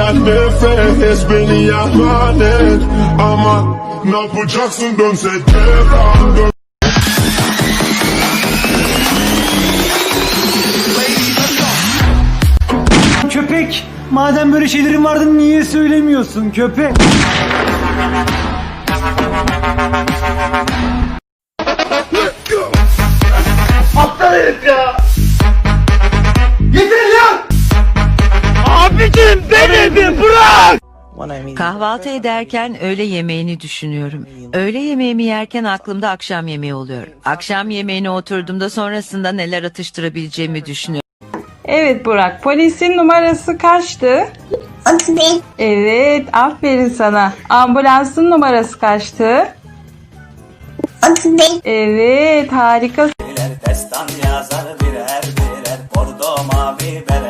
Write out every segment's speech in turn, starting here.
Dediler nefes beni yalan et Ama ne yapacaksın dönse devran dön Köpek! Madem böyle şeylerin vardı niye söylemiyorsun köpek? Aptal herif ya! Kahvaltı ederken öğle yemeğini düşünüyorum. Öğle yemeğimi yerken aklımda akşam yemeği oluyor. Akşam yemeğine oturduğumda sonrasında neler atıştırabileceğimi düşünüyorum. Evet Burak, polisin numarası kaçtı? 31 Evet, aferin sana. Ambulansın numarası kaçtı? 31 Evet, harika. Destan yazar birer birer Bordo mavi bereliler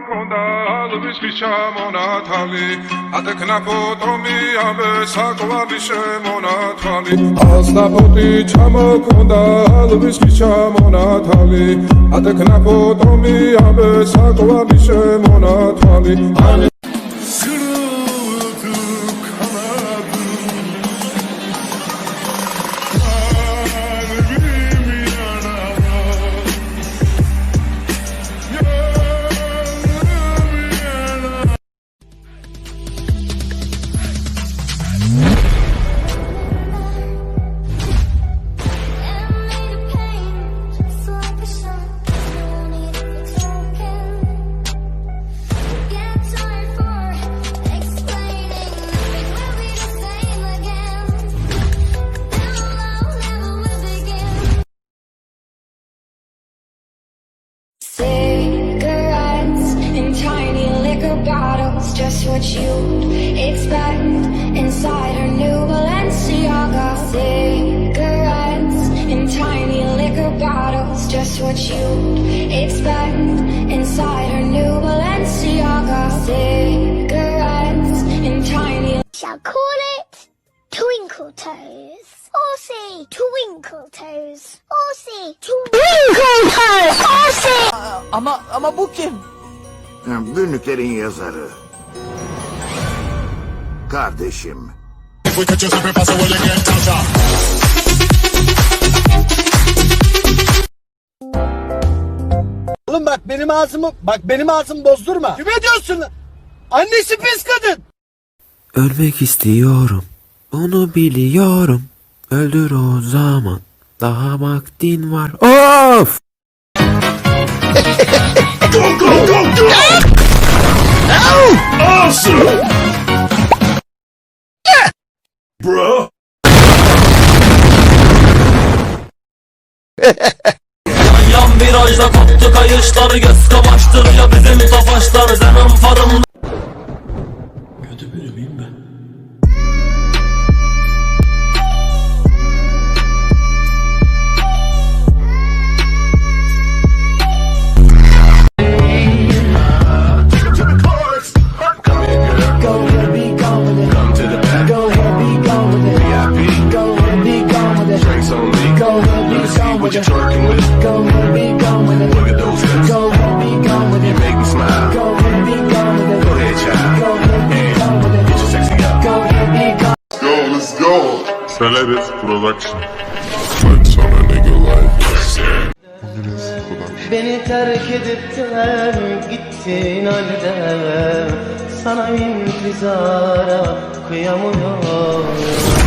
მქონდა ალვის ჩამონათალი. ატეკნაპოტომი ამე საკვალი შემონათალი. ალსნაპოტი ჩამოქონდა ალვის ჩამონათალი. ატეკნაპოტომი ამე საკვალი შემონათალი. ან just what you'd expect inside her new Balenciaga. Cigarettes in tiny liquor bottles, just what you'd expect inside her new Balenciaga. Cigarettes in tiny Shall call it Twinkle Toes Or say Twinkle Toes Or say Twinkle Toes Or say Ama ama bu kim? Günlüklerin yazarı. Kardeşim. Oğlum bak benim ağzımı, bak benim ağzımı bozdurma. Kim ediyorsun? Annesi pis kadın. Ölmek istiyorum. Onu biliyorum. Öldür o zaman. Daha vaktin var. Of! Bro Yan virajda koptu kayışlar Göz kamaştır ya bizim tofaşlar Zenon farım Go let's go Solaris Production Fight on a nigga like Production. Beni terk edip de gittin halde Sana intizara kıyamıyorum